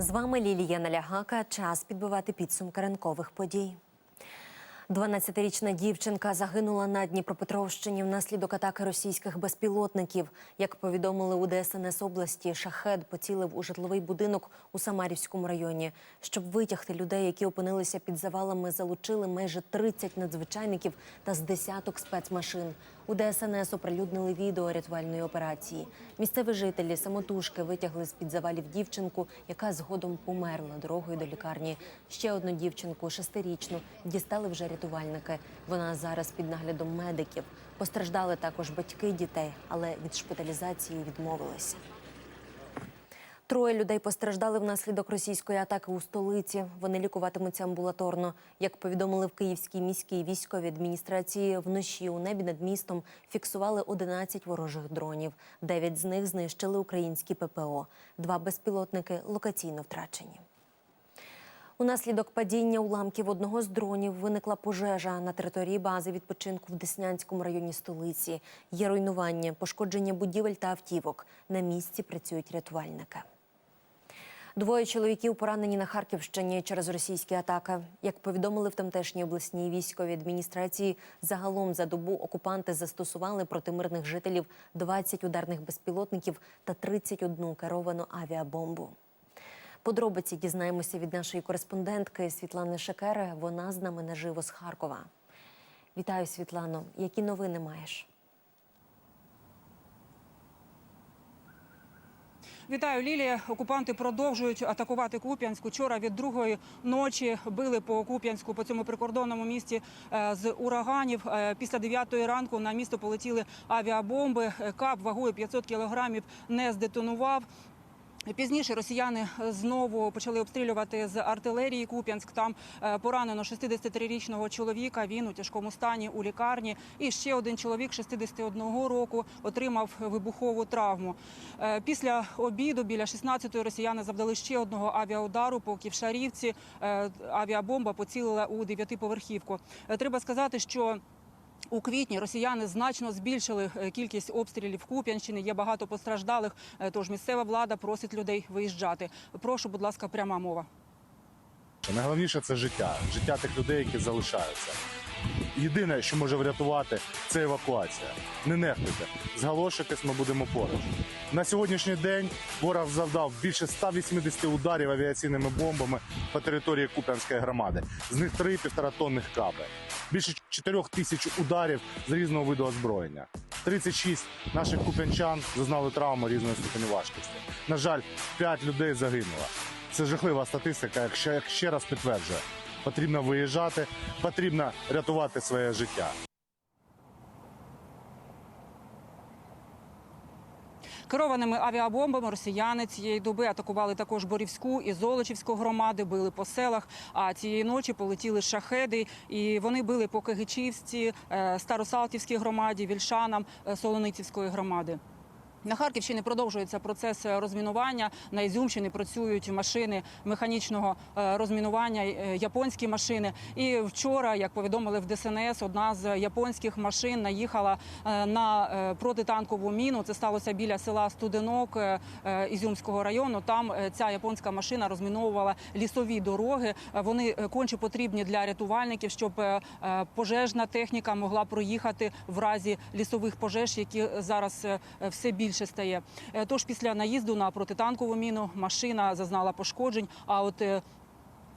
З вами Лілія Налягака. Час підбивати підсумки ранкових подій. 12-річна дівчинка загинула на Дніпропетровщині внаслідок атаки російських безпілотників. Як повідомили у ДСНС області, шахет поцілив у житловий будинок у Самарівському районі. Щоб витягти людей, які опинилися під завалами, залучили майже 30 надзвичайників та з десяток спецмашин. У ДСНС оприлюднили відео рятувальної операції. Місцеві жителі самотужки витягли з під завалів дівчинку, яка згодом померла дорогою до лікарні. Ще одну дівчинку, шестирічну, дістали вже рятувальники. Вона зараз під наглядом медиків. Постраждали також батьки дітей, але від шпиталізації відмовилися. Троє людей постраждали внаслідок російської атаки у столиці. Вони лікуватимуться амбулаторно. Як повідомили в Київській міській військовій адміністрації, вночі у небі над містом фіксували 11 ворожих дронів. Дев'ять з них знищили українські ППО. Два безпілотники локаційно втрачені. Унаслідок падіння уламків одного з дронів виникла пожежа на території бази відпочинку в Деснянському районі столиці. Є руйнування, пошкодження будівель та автівок. На місці працюють рятувальники. Двоє чоловіків поранені на Харківщині через російські атаки. Як повідомили в тамтешній обласній військовій адміністрації, загалом за добу окупанти застосували проти мирних жителів 20 ударних безпілотників та 31 керовану авіабомбу. Подробиці дізнаємося від нашої кореспондентки Світлани Шекери. Вона з нами наживо з Харкова. Вітаю, Світлано. Які новини маєш? Вітаю, Лілія. Окупанти продовжують атакувати Куп'янськ. Вчора від другої ночі били по Куп'янську по цьому прикордонному місті е, з ураганів. Е, Після 9 ранку на місто полетіли авіабомби. Е, Кап вагою 500 кілограмів не здетонував. Пізніше росіяни знову почали обстрілювати з артилерії Куп'янськ. Там е, поранено 63-річного чоловіка. Він у тяжкому стані у лікарні. І ще один чоловік 61 року отримав вибухову травму. Е, Після обіду біля 16-ї росіяни завдали ще одного авіаудару по Ківшарівці. Е, Авіабомба поцілила у дев'ятиповерхівку. Треба сказати, що у квітні росіяни значно збільшили е, кількість обстрілів Куп'янщини. Є багато постраждалих. е, Тож місцева влада просить людей виїжджати. Прошу, будь ласка, пряма мова. Найголовніше це життя, життя тих людей, які залишаються. Єдине, що може врятувати, це евакуація. Не нехтуйте, згалошуйтесь, ми будемо поруч. На сьогоднішній день ворог завдав більше 180 ударів авіаційними бомбами по території Куп'янської громади. З них три півторатонних каби. Більше 4 тисяч ударів з різного виду озброєння. 36 наших куп'янчан зазнали травми різної ступені важкості. На жаль, 5 людей загинуло. Це жахлива статистика, як як ще раз підтверджує. Потрібно виїжджати, потрібно рятувати своє життя. Керованими авіабомбами росіяни цієї доби атакували також Борівську і Золочівську громади, били по селах. А цієї ночі полетіли шахеди, і вони били по Кигичівській, е, Старосалтівській громаді, Вільшанам, е, Солоницівської громади. На Харківщині продовжується процес розмінування. На Ізюмщині працюють машини механічного е, розмінування, е, японські машини. І вчора, як повідомили в ДСНС, одна з японських машин наїхала е, на е, протитанкову міну. Це сталося біля села Студенок е, е, Ізюмського району. Там е, ця японська машина розміновувала лісові дороги. Е, Вони е, конче потрібні для рятувальників, щоб е, е, пожежна техніка могла проїхати в разі лісових пожеж, які зараз е, все більше стає. Е, Тож після наїзду на протитанкову міну машина зазнала пошкоджень. А от е,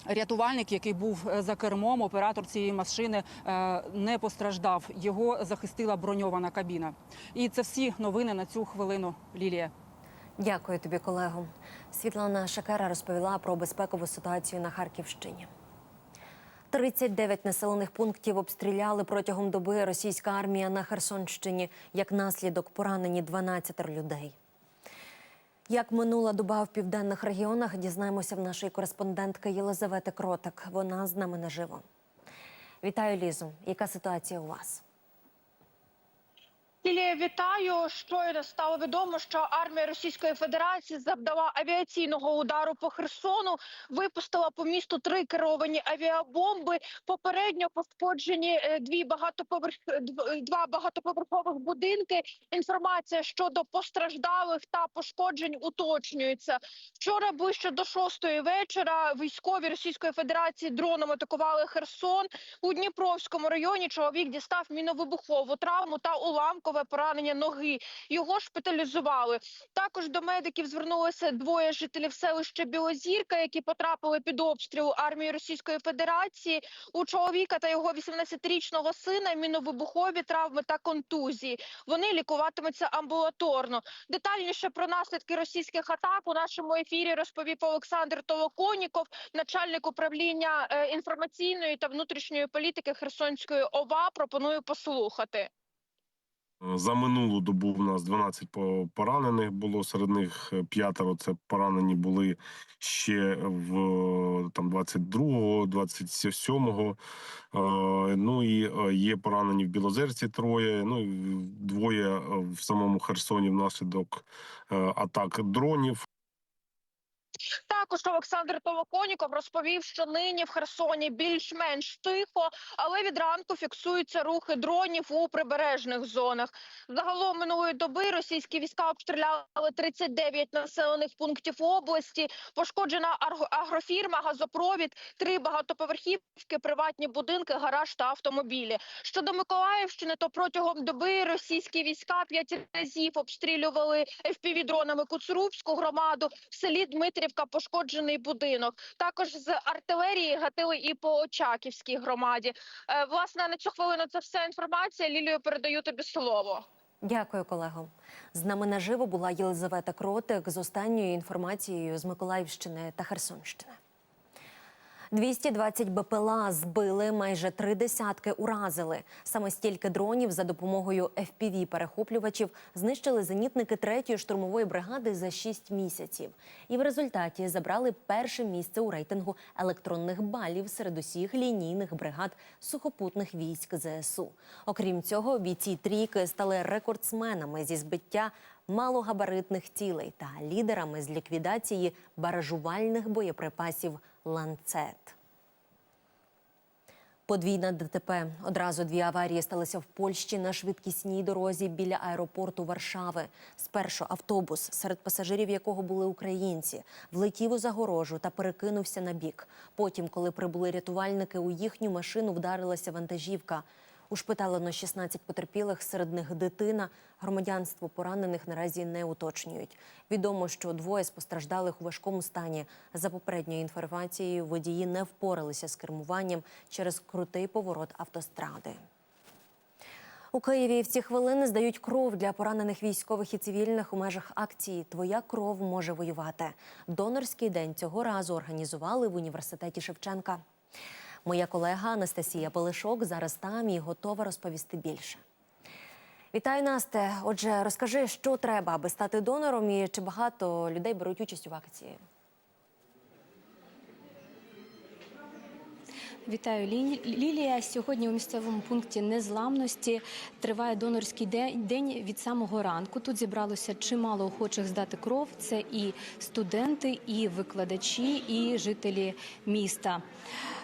Рятувальник, який був е, за кермом, оператор цієї машини не постраждав. Його захистила броньована кабіна. І це всі новини на цю хвилину. Лілія. Дякую тобі, колего. Світлана Шакера розповіла про безпекову ситуацію на Харківщині. 39 населених пунктів обстріляли протягом доби російська армія на Херсонщині. Як наслідок поранені 12 людей. Як минула доба в південних регіонах, дізнаємося в нашої кореспондентки Єлизавети Кротик. Вона з нами наживо. Вітаю, Лізу. Яка ситуація у вас? Ілія, вітаю. Щойно стало відомо, що армія Російської Федерації завдала авіаційного удару по Херсону, випустила по місту три керовані авіабомби. Попередньо пошкоджені е, дві багатоповерх два багатоповерхових будинки. Інформація щодо постраждалих та пошкоджень уточнюється. Вчора ближче до шостої вечора військові Російської Федерації дроном атакували Херсон. У Дніпровському районі чоловік дістав міновибухову травму та уламкове поранення ноги. Його шпиталізували. Також до медиків звернулися двоє жителів селища Білозірка, які потрапили під обстріл армії Російської Федерації. У чоловіка та його 18-річного сина міновибухові травми та контузії. Вони лікуватимуться амбулаторно. Детальніше про наслідки російських атак у нашому ефірі розповів Олександр Толоконіков, начальник управління е, інформаційної та внутрішньої політики Херсонської ОВА. Пропоную послухати. За минулу добу в нас 12 по- поранених було. Серед них е, п'ятеро це поранені були ще в там 22-го, 27-го. Е, Ну і е, є поранені в Білозерці троє. Ну і двоє е, в самому Херсоні внаслідок е, атак дронів. Також Олександр Толоконіков розповів, що нині в Херсоні більш-менш тихо, але від ранку фіксуються рухи дронів у прибережних зонах. Загалом минулої доби російські війська обстріляли 39 населених пунктів області. Пошкоджена агрофірма, газопровід, три багатоповерхівки, приватні будинки, гараж та автомобілі. Щодо Миколаївщини, то протягом доби російські війська п'ять разів обстрілювали FPV-дронами Куцурубську громаду. В селі Дмитрівка пошкоджений будинок. Також з артилерії гатили і по Очаківській громаді. Е, Власне, на цю хвилину це вся інформація. Лілію передаю тобі слово. Дякую, колего. З нами наживо була Єлизавета Кротик з останньою інформацією з Миколаївщини та Херсонщини. 220 БПЛА збили, майже три десятки уразили. Саме стільки дронів за допомогою fpv перехоплювачів знищили зенітники 3-ї штурмової бригади за 6 місяців. І в результаті забрали перше місце у рейтингу електронних балів серед усіх лінійних бригад сухопутних військ ЗСУ. Окрім цього, бійці трійки стали рекордсменами зі збиття малогабаритних цілей та лідерами з ліквідації баражувальних боєприпасів ланцет. Подвійна ДТП. Одразу дві аварії сталися в Польщі на швидкісній дорозі біля аеропорту Варшави. Спершу автобус, серед пасажирів якого були українці, влетів у загорожу та перекинувся на бік. Потім, коли прибули рятувальники, у їхню машину вдарилася вантажівка. Ушпиталено 16 потерпілих, серед них дитина. Громадянство поранених наразі не уточнюють. Відомо, що двоє з постраждалих у важкому стані. За попередньою інформацією, водії не впоралися з кермуванням через крутий поворот автостради. У Києві в ці хвилини здають кров для поранених військових і цивільних у межах акції Твоя кров може воювати. Донорський день цього разу організували в університеті Шевченка. Моя колега Анастасія Полишок зараз там і готова розповісти більше. Вітаю, Насте. Отже, розкажи, що треба, аби стати донором, і чи багато людей беруть участь у акції? Вітаю Лі- Лілія. Сьогодні у місцевому пункті незламності триває донорський день від самого ранку. Тут зібралося чимало охочих здати кров. Це і студенти, і викладачі, і жителі міста.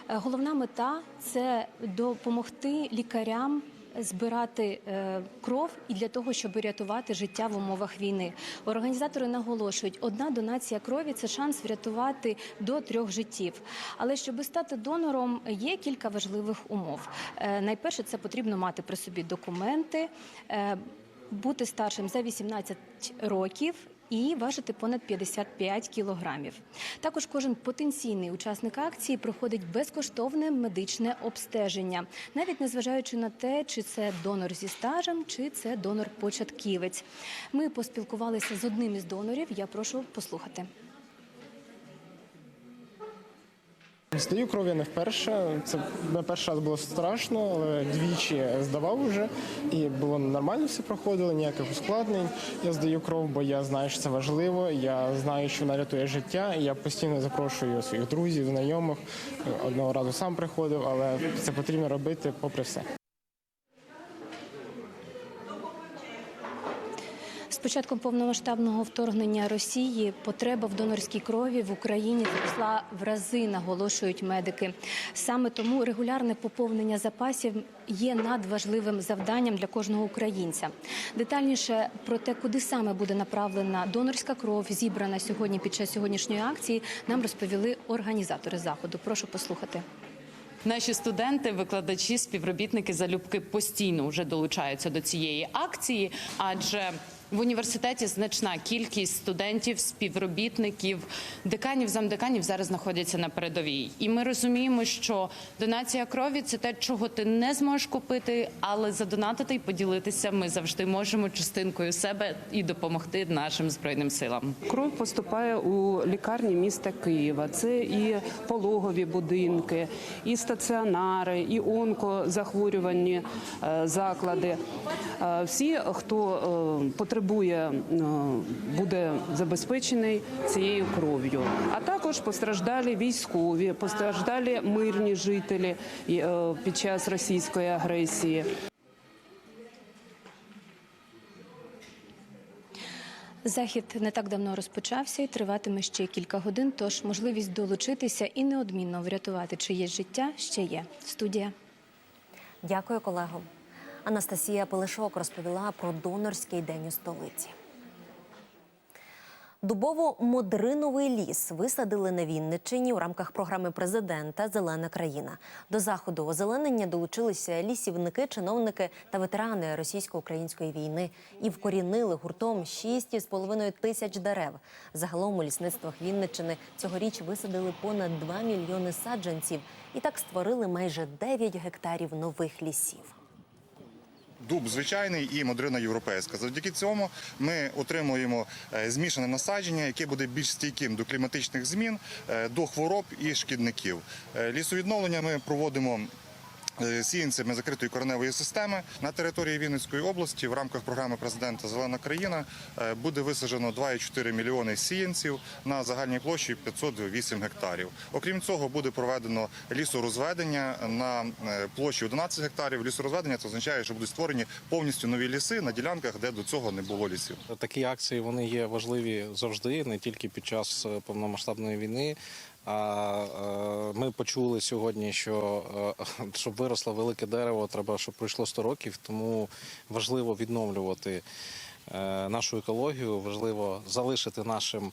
Е, Головна мета це допомогти лікарям. Збирати е, кров і для того, щоб рятувати життя в умовах війни. Організатори наголошують, одна донація крові це шанс врятувати до трьох життів. Але щоб стати донором, є кілька важливих умов. Е, найперше, це потрібно мати при собі документи, е, бути старшим за 18 років. І важити понад 55 кілограмів. Також кожен потенційний учасник акції проходить безкоштовне медичне обстеження, навіть незважаючи на те, чи це донор зі стажем, чи це донор-початківець. Ми поспілкувалися з одним із донорів. Я прошу послухати. Здаю кров я не вперше. Це на перший раз було страшно, але двічі здавав вже і було нормально все проходило, ніяких ускладнень. Я здаю кров, бо я знаю, що це важливо. Я знаю, що вона рятує життя. І я постійно запрошую своїх друзів, знайомих. Одного разу сам приходив, але це потрібно робити попри все. Початком повномасштабного вторгнення Росії потреба в донорській крові в Україні зросла в рази, наголошують медики. Саме тому регулярне поповнення запасів є надважливим завданням для кожного українця. Детальніше про те, куди саме буде направлена донорська кров, зібрана сьогодні під час сьогоднішньої акції, нам розповіли організатори заходу. Прошу послухати. Наші студенти, викладачі, співробітники залюбки постійно вже долучаються до цієї акції, адже в університеті значна кількість студентів, співробітників, деканів, замдеканів зараз знаходяться на передовій. І ми розуміємо, що донація крові це те, чого ти не зможеш купити, але задонатити і поділитися ми завжди можемо частинкою себе і допомогти нашим збройним силам. Кров поступає у лікарні міста Києва. Це і пологові будинки, і стаціонари, і онкозахворювані е, заклади. Е, Всі, хто е, потребує, е, буде забезпечений цією кров'ю. А також постраждалі військові, постраждалі мирні жителі під час російської агресії. Захід не так давно розпочався і триватиме ще кілька годин. Тож можливість долучитися і неодмінно врятувати чиєсь життя ще є. Студія. Дякую, колего. Анастасія Пилишок розповіла про донорський день у столиці. Дубово-модриновий ліс висадили на Вінниччині у рамках програми президента Зелена країна. До заходу озеленення долучилися лісівники, чиновники та ветерани російсько-української війни і вкорінили гуртом 6,5 тисяч дерев. Загалом у лісництвах Вінниччини цьогоріч висадили понад 2 мільйони саджанців і так створили майже 9 гектарів нових лісів. Дуб звичайний і модрина європейська. Завдяки цьому ми отримуємо е, змішане насадження, яке буде більш стійким до кліматичних змін, е, до хвороб і шкідників. Е, Лісовідновлення ми проводимо. Е, Сіянцями закритої кореневої системи на території Вінницької області в рамках програми президента Зелена країна е, буде висаджено 2,4 мільйони сіянців на загальній площі 508 гектарів. Окрім цього, буде проведено лісорозведення на е, площі 11 гектарів. Лісорозведення це означає, що будуть створені повністю нові ліси на ділянках, де до цього не було лісів. Такі акції вони є важливі завжди, не тільки під час повномасштабної війни. А е, ми почули сьогодні, що е, щоб виросло велике дерево, треба, щоб пройшло 100 років. Тому важливо відновлювати е, нашу екологію, важливо залишити нашим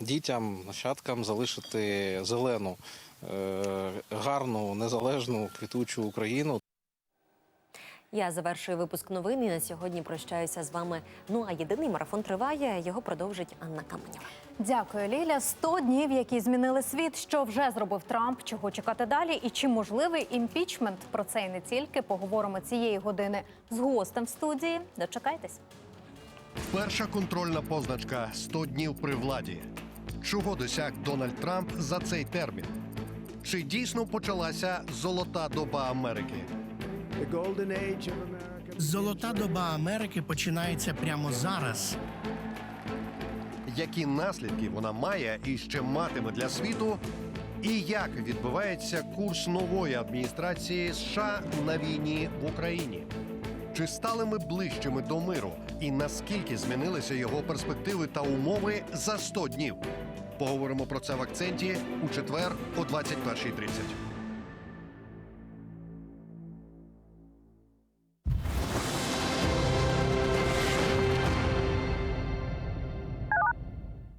дітям, нащадкам, залишити зелену, гарну, незалежну, квітучу Україну. Я завершую випуск новин і на сьогодні прощаюся з вами. Ну а єдиний марафон триває. Його продовжить Анна Каменєва. Дякую, Ліля. 100 днів, які змінили світ. Що вже зробив Трамп? Чого чекати далі? І чи можливий імпічмент? Про це і не тільки поговоримо цієї години з гостем в студії. Дочекайтесь. Перша контрольна позначка 100 днів при владі. Чого досяг Дональд Трамп за цей термін? Чи дійсно почалася золота доба Америки? Золота доба Америки починається прямо зараз. Які наслідки вона має і ще матиме для світу? І як відбувається курс нової адміністрації США на війні в Україні? Чи стали ми ближчими до миру? І наскільки змінилися його перспективи та умови за 100 днів? Поговоримо про це в акценті у четвер о 21.30.